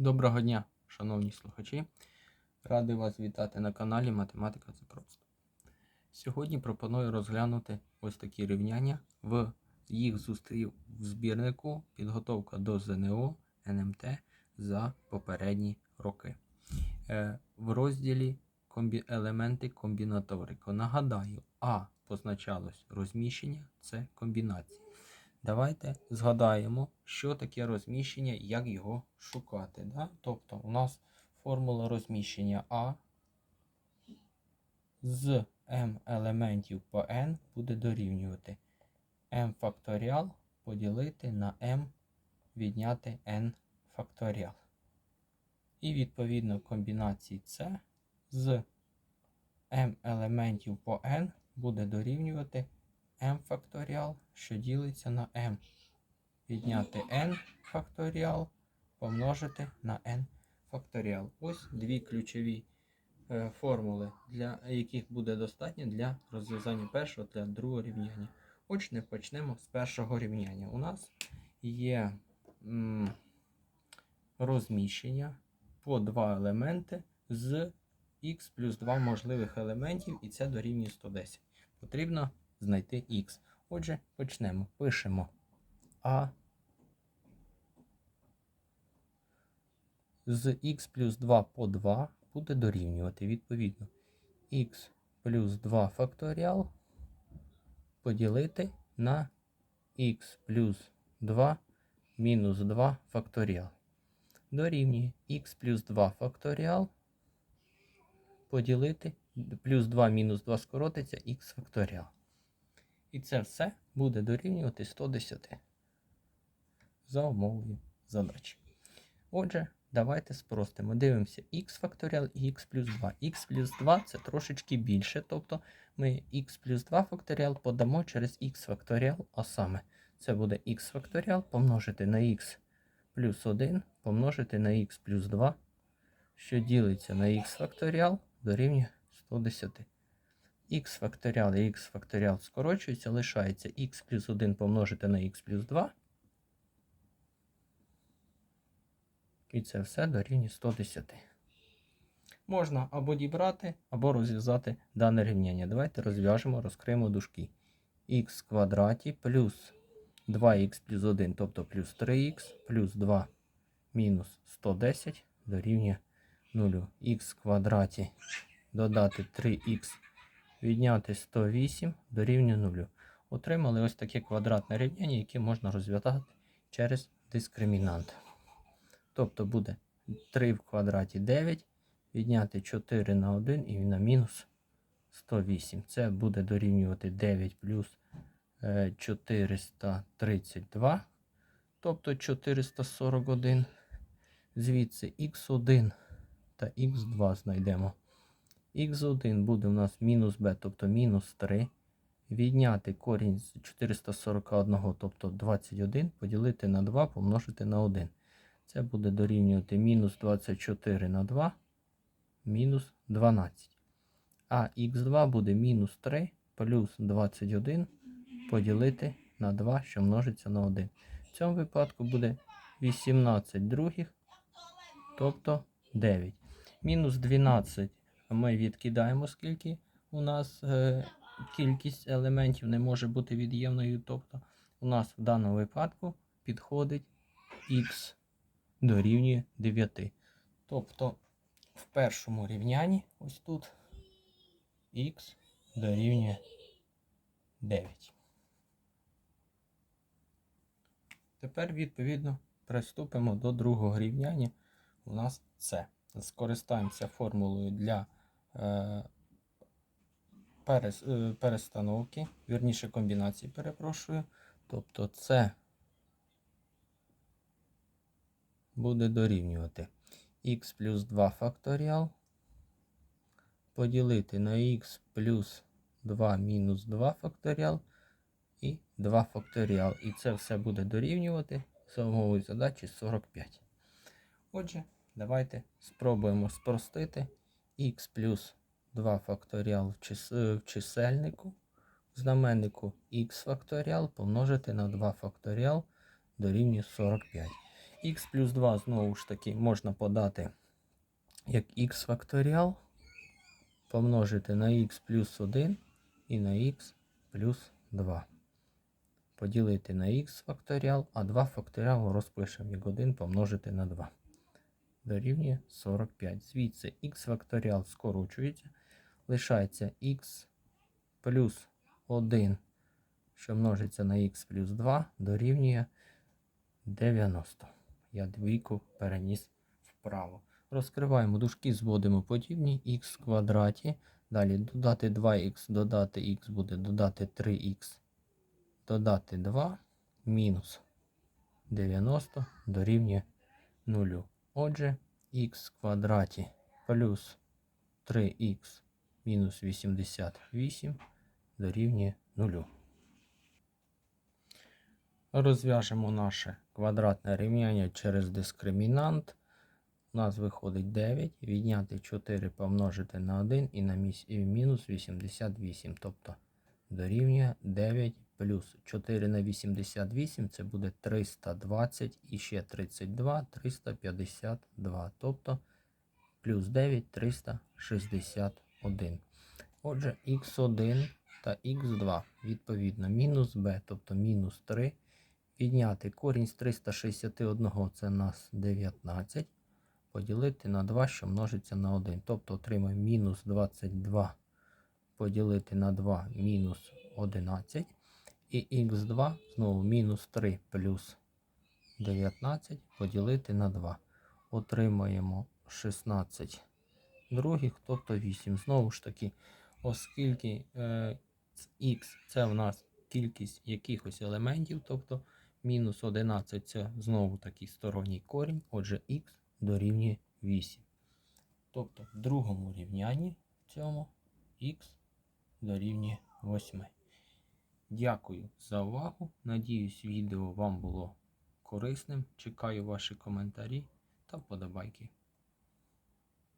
Доброго дня, шановні слухачі. Радий вас вітати на каналі Математика це просто. Сьогодні пропоную розглянути ось такі рівняння. В їх зустрів в збірнику підготовка до ЗНО НМТ за попередні роки. Е, В розділі елементи комбінаторики. Нагадаю, А позначалось розміщення, це комбінації. Давайте згадаємо, що таке розміщення, як його шукати. Да? Тобто у нас формула розміщення А з m елементів по n буде дорівнювати m факторіал поділити на m відняти n факторіал. І відповідно комбінації С з m елементів по n буде дорівнювати m факторіал, що ділиться на m. Відняти n факторіал, помножити на n факторіал. Ось дві ключові е, формули, для яких буде достатньо для розв'язання першого та другого рівняння. Отже, почнемо з першого рівняння. У нас є м, розміщення по два елементи з х плюс 2 можливих елементів, і це дорівнює 110. Потрібно знайти х. Отже, почнемо. Пишемо А з х плюс 2 по 2 буде дорівнювати відповідно х плюс 2 факторіал поділити на х плюс 2 мінус 2 факторіал. Дорівнює х плюс 2 факторіал поділити плюс 2 мінус 2 скоротиться х факторіал. І це все буде дорівнювати 110 за умовою задачі. Отже, давайте спростимо. Дивимося х факторіал і х плюс 2. х плюс 2 це трошечки більше. Тобто ми х плюс 2 факторіал подамо через х факторіал, а саме це буде х факторіал помножити на х плюс 1 помножити на х плюс 2, що ділиться на х факторіал дорівнює 110. Х факторіал і х факторіал скорочується, лишається х плюс 1 помножити на х плюс 2. І це все дорівнює 110. Можна або дібрати, або розв'язати дане рівняння. Давайте розв'яжемо, розкриємо дужки. х квадраті плюс 2х плюс 1, тобто плюс 3х, плюс 2 мінус 110 дорівнює 0. х квадраті додати 3х відняти 108 дорівнює 0. Отримали ось таке квадратне рівняння, яке можна розв'язати через дискримінант. Тобто буде 3 в квадраті 9, відняти 4 на 1 і на мінус 108. Це буде дорівнювати 9 плюс е, 432, тобто 441. Звідси х1 та х2 знайдемо. Х1 буде у нас мінус b, тобто мінус 3. Відняти корінь з 441, тобто 21, поділити на 2, помножити на 1. Це буде дорівнювати мінус 24 на 2, мінус 12. А х2 буде мінус 3 плюс 21 поділити на 2, що множиться на 1. В цьому випадку буде 18 других, тобто 9. Мінус 12 ми відкидаємо, скільки у нас е, кількість елементів не може бути від'ємною. Тобто у нас в даному випадку підходить х дорівнює 9. Тобто в першому рівнянні ось тут х дорівнює 9. Тепер, відповідно, приступимо до другого рівняння. У нас це. Скористаємося формулою для перестановки, вірніше комбінації, перепрошую. Тобто це буде дорівнювати х плюс 2 факторіал поділити на х плюс 2 мінус 2 факторіал і 2 факторіал. І це все буде дорівнювати за задачі 45. Отже, давайте спробуємо спростити х плюс 2 факторіал в, чисельнику, в знаменнику х факторіал помножити на 2 факторіал дорівнює 45. х плюс 2 знову ж таки можна подати як х факторіал, помножити на х плюс 1 і на х плюс 2. Поділити на х факторіал, а 2 факторіал розпишемо як 1 помножити на 2. Дорівнює 45. Звідси х факторіал скорочується. Лишається х плюс 1, що множиться на х плюс 2, дорівнює 90. Я двійку переніс вправо. Розкриваємо дужки, зводимо подібні х в квадраті. Далі додати 2х, додати х буде додати 3х, додати 2, мінус 90 дорівнює 0. Отже, х квадраті плюс 3х мінус 88 дорівнює 0. Розв'яжемо наше квадратне рівняння через дискримінант. У нас виходить 9. Відняти 4 помножити на 1 і на мінус 88. Тобто дорівнює 9 плюс 4 на 88 це буде 320 і ще 32 352. Тобто плюс 9 361. Отже, х1 та х2 відповідно мінус b, тобто мінус 3. Відняти корінь з 361 це нас 19. Поділити на 2, що множиться на 1. Тобто отримаємо мінус 22 поділити на 2 мінус 11. І х2 знову мінус 3 плюс 19 поділити на 2. Отримаємо 16 других, тобто 8. Знову ж таки, оскільки е, х це в нас кількість якихось елементів, тобто мінус 11 це знову такий сторонній корінь, отже х дорівнює 8. Тобто в другому рівнянні цьому х дорівнює 8. Дякую за увагу. Надіюсь, відео вам було корисним. Чекаю ваші коментарі та вподобайки.